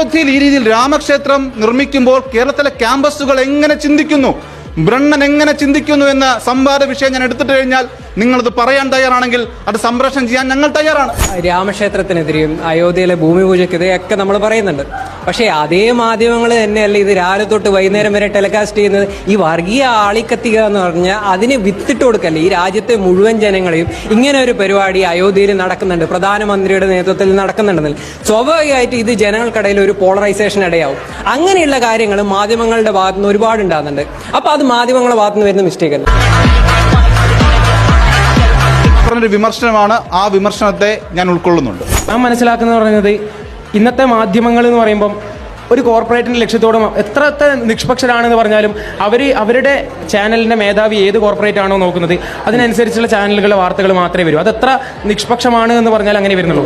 അയോധ്യയിൽ ഈ രീതിയിൽ രാമക്ഷേത്രം നിർമ്മിക്കുമ്പോൾ കേരളത്തിലെ ക്യാമ്പസുകൾ എങ്ങനെ ചിന്തിക്കുന്നു? ബ്രണ്ണൻ എങ്ങനെ ചിന്തിക്കുന്നു എന്ന സംവാദ വിഷയം ഞാൻ എടുത്തിട്ട് കഴിഞ്ഞാൽ നിങ്ങളത് പറയാൻ തയ്യാറാണെങ്കിൽ അത് സംപ്രേഷണം ചെയ്യാൻ ഞങ്ങൾ തയ്യാറാണ്. രാമക്ഷേത്രത്തിനെതിരെയും അയോധ്യയിലെ ഭൂമി പൂജയ്ക്കെതിരെയൊക്കെ നമ്മൾ പറയുന്നുണ്ട്. പക്ഷേ അതേ മാധ്യമങ്ങൾ തന്നെയല്ല ഇത് രാവിലെ തൊട്ട് വൈകുന്നേരം വരെ ടെലികാസ്റ്റ് ചെയ്യുന്നത്? ഈ വർഗീയ ആളിക്കത്തിക എന്ന് പറഞ്ഞാൽ അതിന് വിത്തിട്ട് കൊടുക്കല്ലേ? ഈ രാജ്യത്തെ മുഴുവൻ ജനങ്ങളെയും ഇങ്ങനെ ഒരു പരിപാടി അയോധ്യയിൽ നടക്കുന്നുണ്ട്. പ്രധാനമന്ത്രിയുടെ നേതൃത്വത്തിൽ നടക്കുന്നുണ്ടെന്നില്ല സ്വാഭാവികമായിട്ട് ഇത് ജനങ്ങൾക്കിടയിൽ ഒരു പോളറൈസേഷൻ ഇടയാവും. അങ്ങനെയുള്ള കാര്യങ്ങൾ മാധ്യമങ്ങളുടെ ഭാഗത്തു നിന്ന് ഒരുപാട് ഉണ്ടാകുന്നുണ്ട്. അപ്പൊ അത് മാധ്യമങ്ങളുടെ ഭാഗത്ത് നിന്ന് വരുന്ന മിസ്റ്റേക്ക് അല്ല? പറഞ്ഞൊരു വിമർശനമാണ്. ആ വിമർശനത്തെ ഞാൻ ഉൾക്കൊള്ളുന്നുണ്ട്. ഞാൻ മനസ്സിലാക്കുന്നത് പറയുന്നത് ഇന്നത്തെ മാധ്യമങ്ങൾ എന്ന് പറയുമ്പം ഒരു കോർപ്പറേറ്റിന്റെ ലക്ഷ്യത്തോടും എത്ര നിഷ്പക്ഷരാണെന്ന് പറഞ്ഞാലും അവർ അവരുടെ ചാനലിന്റെ മേധാവി ഏത് കോർപ്പറേറ്റ് ആണോ നോക്കുന്നത് അതിനനുസരിച്ചുള്ള ചാനലുകളുടെ വാർത്തകൾ മാത്രമേ വരൂ. അത് എത്ര നിഷ്പക്ഷമാണ് എന്ന് പറഞ്ഞാൽ അങ്ങനെ വരുന്നുള്ളൂ